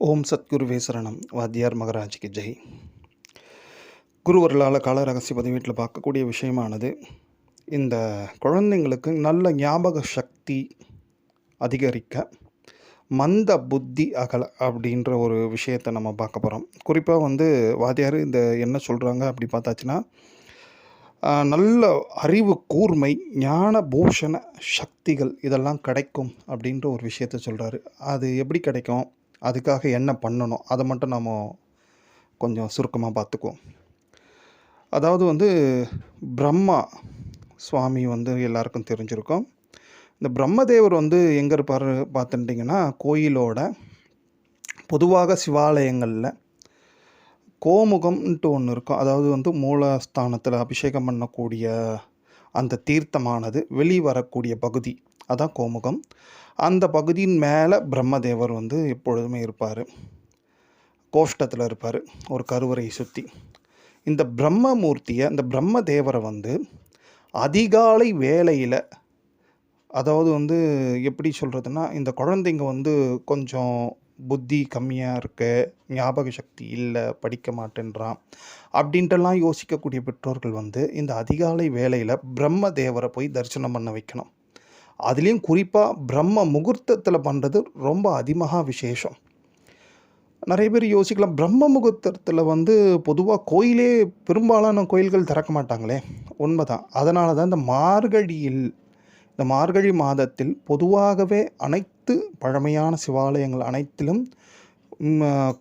ஓம் சத்குருவே சரணம். வாத்தியார் மகராஜ்க்கு ஜெய். குருவர்களால் கால ரகசிய பதிவீட்டில் பார்க்கக்கூடிய விஷயமானது இந்த குழந்தைங்களுக்கு நல்ல ஞாபக சக்தி அதிகரிக்க மந்த புத்தி அகல அப்படின்ற ஒரு விஷயத்தை நம்ம பார்க்க போகிறோம் குறிப்பாக வந்து வாத்தியார் இந்த என்ன சொல்கிறாங்க அப்படி பார்த்தாச்சுன்னா நல்ல அறிவு கூர்மை ஞான பூஷண சக்திகள் இதெல்லாம் கிடைக்கும் அப்படின்ற ஒரு விஷயத்த சொல்கிறாரு அது எப்படி கிடைக்கும்? அதுக்காக என்ன பண்ணணும் அதை மட்டும் நம்ம கொஞ்சம் சுருக்கமாக பார்த்துக்குவோம். அதாவது வந்து பிரம்மா சுவாமி வந்து எல்லாருக்கும் தெரிஞ்சிருக்கும். இந்த பிரம்மதேவர் வந்து எங்கே இருப்பார் பார்த்துட்டிங்கன்னா கோயிலோட பொதுவாக சிவாலயங்களில் கோமுகம்ன்ட்டு ஒன்று இருக்கும். அதாவது வந்து மூலஸ்தானத்தில் அபிஷேகம் பண்ணக்கூடிய அந்த தீர்த்தமானது வெளி வரக்கூடிய பகுதி. அதான் கோமுகம். அந்த பகுதியின் மேலே பிரம்மதேவர் வந்து எப்பொழுதுமே இருப்பார். கோஷ்டத்தில் இருப்பார். ஒரு கருவறையை சுற்றி இந்த பிரம்மமூர்த்தியை இந்த பிரம்மதேவரை வந்து அதிகாலை வேலையில் அதாவது வந்து எப்படி சொல்கிறதுனா இந்த குழந்தைங்க வந்து கொஞ்சம் புத்தி கம்மியாக இருக்கு ஞாபக சக்தி இல்லை படிக்க மாட்டேன்றான் அப்படின்ட்டுலாம் யோசிக்கக்கூடிய பெற்றோர்கள் வந்து இந்த அதிகாலை வேலையில் பிரம்ம தேவரை போய் தரிசனம் பண்ண வைக்கணும். அதுலேயும் குறிப்பாக பிரம்ம முகூர்த்தத்தில் பண்ணுறது ரொம்ப அதிமகா விசேஷம். நிறைய பேர் யோசிக்கலாம் பிரம்ம முகூர்த்தத்தில் வந்து பொதுவாக கோயிலே பெரும்பாலான கோயில்கள் திறக்க மாட்டாங்களே. உண்மைதான். அதனால தான் இந்த மார்கழியில் இந்த மார்கழி மாதத்தில் பொதுவாகவே அனைத்து பழமையான சிவாலயங்கள் அனைத்திலும்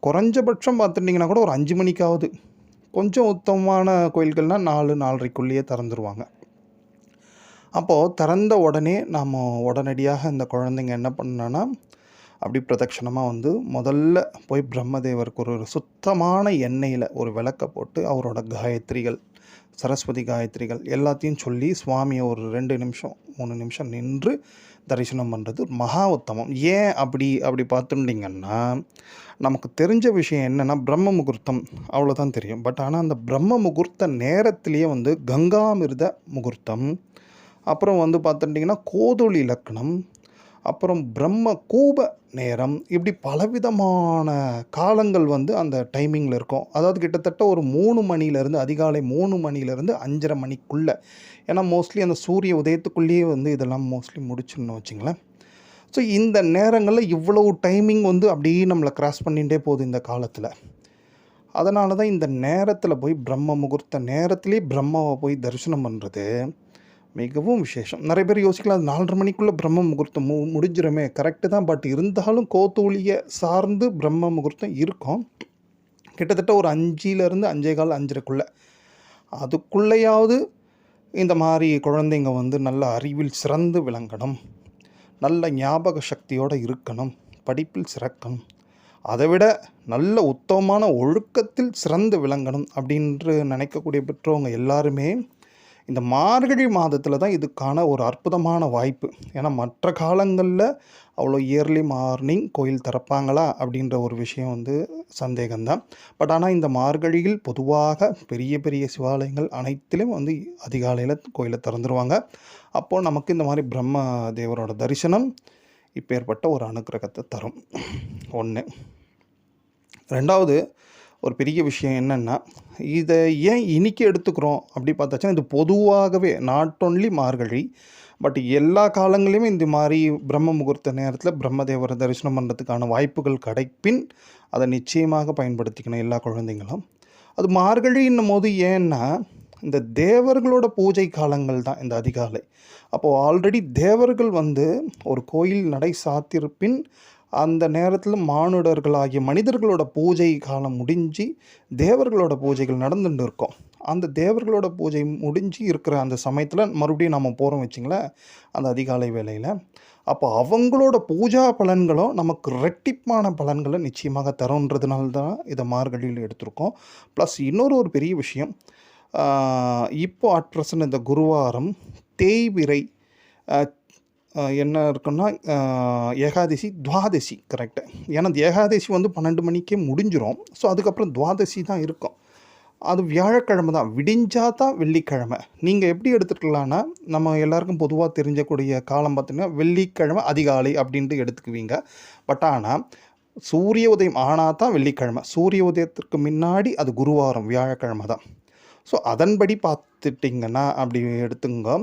குறைஞ்சபட்சம் பார்த்துட்டிங்கன்னா கூட ஒரு அஞ்சு மணிக்காவது கொஞ்சம் உத்தமமான கோயில்கள்னால் நாலு நாலரைக்குள்ளேயே திறந்துருவாங்க. அப்போது திறந்த உடனே நாம் உடனடியாக இந்த குழந்தைங்க என்ன பண்ணோன்னா அப்படி பிரதட்சணமாக வந்து முதல்ல போய் பிரம்மதேவருக்கு ஒரு சுத்தமான எண்ணெயில் ஒரு விளக்க போட்டு அவரோட காயத்ரிகள் சரஸ்வதி காயத்ரிகள் எல்லாத்தையும் சொல்லி சுவாமியை ஒரு ரெண்டு நிமிஷம் மூணு நிமிஷம் நின்று தரிசனம் பண்ணுறது மகா உத்தமம். ஏன் அப்படி அப்படி பார்த்துட்டிங்கன்னா நமக்கு தெரிஞ்ச விஷயம் என்னென்னா பிரம்ம முகூர்த்தம். அவ்வளோதான் தெரியும். பட் ஆனால் அந்த பிரம்ம முகூர்த்த நேரத்திலேயே வந்து கங்காமிர்த முகூர்த்தம் அப்புறம் வந்து பார்த்துட்டிங்கன்னா கோதொளி இலக்கணம் அப்புறம் பிரம்ம கூப நேரம் இப்படி பலவிதமான காலங்கள் வந்து அந்த டைமிங்கில் இருக்கும். அதாவது கிட்டத்தட்ட ஒரு மூணு மணிலேருந்து அதிகாலை மூணு மணிலேருந்து அஞ்சரை மணிக்குள்ளே ஏன்னா மோஸ்ட்லி அந்த சூரிய உதயத்துக்குள்ளேயே வந்து இதெல்லாம் மோஸ்ட்லி முடிச்சிடணும் வச்சுங்களேன். ஸோ இந்த நேரங்களில் இவ்வளவு டைமிங் வந்து அப்படியே நம்மளை க்ராஸ் பண்ணிகிட்டே போகுது இந்த காலத்தில். அதனால தான் இந்த நேரத்தில் போய் பிரம்ம முகூர்த்த நேரத்திலே பிரம்மாவை போய் தரிசனம் பண்ணுறது மிகவும் விசேஷம். நிறைய பேர் யோசிக்கலாம் அது நாலரை மணிக்குள்ளே பிரம்ம முகூர்த்தம் மு முடிஞ்சிருமே. கரெக்டு தான் பட் இருந்தாலும் கோத்தூளியை சார்ந்து பிரம்ம முகூர்த்தம் இருக்கும். கிட்டத்தட்ட ஒரு அஞ்சிலேருந்து அஞ்சே கால் அஞ்சரைக்குள்ளே. அதுக்குள்ளேயாவது இந்த மாதிரி குழந்தைங்க வந்து நல்ல அறிவில் சிறந்து விளங்கணும். நல்ல ஞாபக சக்தியோடு இருக்கணும். படிப்பில் சிறக்கணும். அதை விட நல்ல உத்தமமான ஒழுக்கத்தில் சிறந்து விளங்கணும் அப்படின்று நினைக்கக்கூடிய பெற்றவங்க எல்லாருமே. இந்த மார்கழி மாதத்தில் தான் இதுக்கான ஒரு அற்புதமான வாய்ப்பு. ஏன்னா மற்ற காலங்களில் அவ்வளோ இயர்லி மார்னிங் கோயில் திறப்பாங்களா? அப்படின்ற ஒரு விஷயம் வந்து சந்தேகம்தான். பட் ஆனால் இந்த மார்கழியில் பொதுவாக பெரிய பெரிய சிவாலயங்கள் அனைத்திலும் வந்து அதிகாலையில் கோயிலை திறந்துருவாங்க. அப்போது நமக்கு இந்த மாதிரி பிரம்ம தேவரோட தரிசனம் இப்பேற்பட்ட ஒரு அனுக்கிரகத்தை தரும். ஒன்று ரெண்டாவது ஒரு பெரிய விஷயம் என்னென்னா இதை ஏன் இன்றைக்கி எடுத்துக்கிறோம் அப்படி பார்த்தாச்சுன்னா இது பொதுவாகவே நாட் ஒன்லி மார்கழி பட் எல்லா காலங்களையுமே இந்த மாதிரி பிரம்ம முகூர்த்த நேரத்தில் பிரம்மதேவரை தரிசனம் பண்ணுறதுக்கான வாய்ப்புகள் கிடைப்பின் அதை நிச்சயமாக பயன்படுத்திக்கணும் எல்லா குழந்தைங்களும். அது மார்கழின்னும் போது ஏன்னா இந்த தேவர்களோட பூஜை காலங்கள் தான் இந்த அதிகாலை. அப்போது ஆல்ரெடி தேவர்கள் வந்து ஒரு கோயில் நடை சாத்திருப்பின் அந்த நேரத்தில் மானுடர்களாகிய மனிதர்களோட பூஜை காலம் முடிஞ்சு தேவர்களோட பூஜைகள் நடந்துட்டு இருக்கும். அந்த தேவர்களோட பூஜை முடிஞ்சு இருக்கிற அந்த சமயத்தில் மறுபடியும் நம்ம போகிறோம் வச்சிங்களேன் அந்த அதிகாலை வேலையில் அப்போ அவங்களோட பூஜா பலன்களும் நமக்கு ரெட்டிப்பான பலன்களை நிச்சயமாக தருன்றதுனால தான் இதை மார்கழியில் எடுத்திருக்கோம். ப்ளஸ் இன்னொரு ஒரு பெரிய விஷயம் இப்போ அட் ப்ரெசன்ட் இந்த குருவாரம் தேய்விரை என்ன இருக்குன்னா ஏகாதசி துவாதசி கரெக்டு ஏன்னா ஏகாதசி வந்து பன்னெண்டு மணிக்கே முடிஞ்சிரும். ஸோ அதுக்கப்புறம் துவாதசி தான் இருக்கும். அது வியாழக்கிழமை தான். விடிஞ்சா தான் வெள்ளிக்கிழமை. நீங்கள் எப்படி எடுத்துக்கலான்னா நம்ம எல்லாருக்கும் பொதுவாக தெரிஞ்சக்கூடிய காலம் பார்த்திங்கன்னா வெள்ளிக்கிழமை அதிகாலை அப்படின்ட்டு எடுத்துக்குவீங்க. பட் ஆனால் சூரிய உதயம் ஆனால் தான் வெள்ளிக்கிழமை. சூரிய உதயத்திற்கு முன்னாடி அது குருவாரம் வியாழக்கிழமை தான். ஸோ அதன்படி பார்த்துட்டிங்கன்னா அப்படி எடுத்துங்க.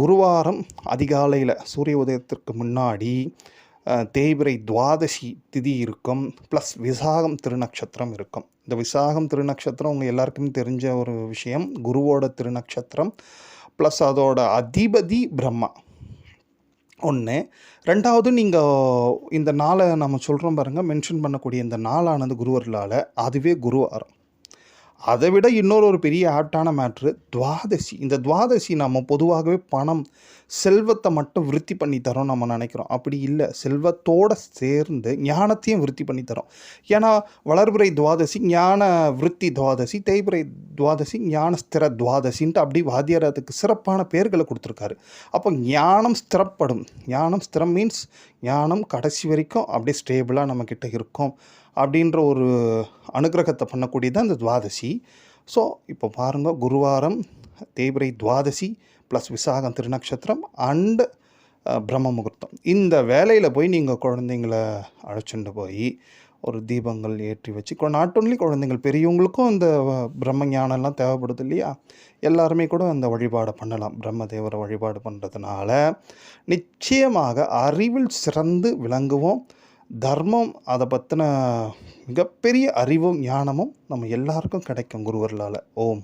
குருவாரம் அதிகாலையில் சூரிய உதயத்திற்கு முன்னாடி தேய்பிரை துவாதசி திதி இருக்கும் ப்ளஸ் விசாகம் திருநக்ஷத்திரம் இருக்கும். இந்த விசாகம் திருநக்ஷத்திரம் உங்கள் எல்லாருக்குமே தெரிஞ்ச ஒரு விஷயம். குருவோட திருநக்ஷத்திரம் ப்ளஸ் அதோட அதிபதி பிரம்மா. ஒன்று ரெண்டாவது நீங்கள் இந்த நாளை நம்ம சொல்கிறோம் பாருங்கள் மென்ஷன் பண்ணக்கூடிய இந்த நாளானது குருவர்களால் அதுவே குருவாரம். அதை விட இன்னொரு ஒரு பெரிய ஆப்டான மேட்ரு துவாதசி. இந்த துவாதசி நம்ம பொதுவாகவே பணம் செல்வத்தை மட்டும் விருத்தி பண்ணி தரோம் நம்ம நினைக்கிறோம். அப்படி இல்லை. செல்வத்தோடு சேர்ந்து ஞானத்தையும் விருத்தி பண்ணி தரோம். ஏன்னா வளர்பிறை துவாதசி ஞான விருத்தி துவாதசி தேய்பிறை துவாதசி ஞான ஸ்திர துவாதசின்ட்டு அப்படி வாத்தியார் அதுக்கு சிறப்பான பேர்களை கொடுத்துருக்காரு. அப்போ ஞானம் ஸ்திரப்படும். ஞானம் ஸ்திரம் மீன்ஸ் ஞானம் கடைசி வரைக்கும் அப்படியே ஸ்டேபிளாக நம்மக்கிட்ட இருக்கும். அப்படின்ற ஒரு அனுகிரகத்தை பண்ணக்கூடியது அந்த துவாதசி. ஸோ இப்போ பாருங்கள் குருவாரம் தேய்பிரை துவாதசி ப்ளஸ் விசாகம் திருநக்ஷத்திரம் அண்டு பிரம்ம முகூர்த்தம். இந்த வேலையில் போய் நீங்கள் குழந்தைங்கள அழைச்சிட்டு போய் ஒரு தீபங்கள் ஏற்றி வச்சு நாட் ஒன்லி குழந்தைங்கள் பெரியவங்களுக்கும் இந்த பிரம்ம ஞானம்லாம் தேவைப்படுது இல்லையா? எல்லாருமே கூட அந்த வழிபாடை பண்ணலாம். பிரம்மதேவரை வழிபாடு பண்ணுறதுனால நிச்சயமாக அறிவில் சிறந்து விளங்குவோம். தர்மம் அதை பற்றின மிகப்பெரிய அறிவும் ஞானமும் நம்ம எல்லாருக்கும் கிடைக்கும் குருவர்களால். ஓம்.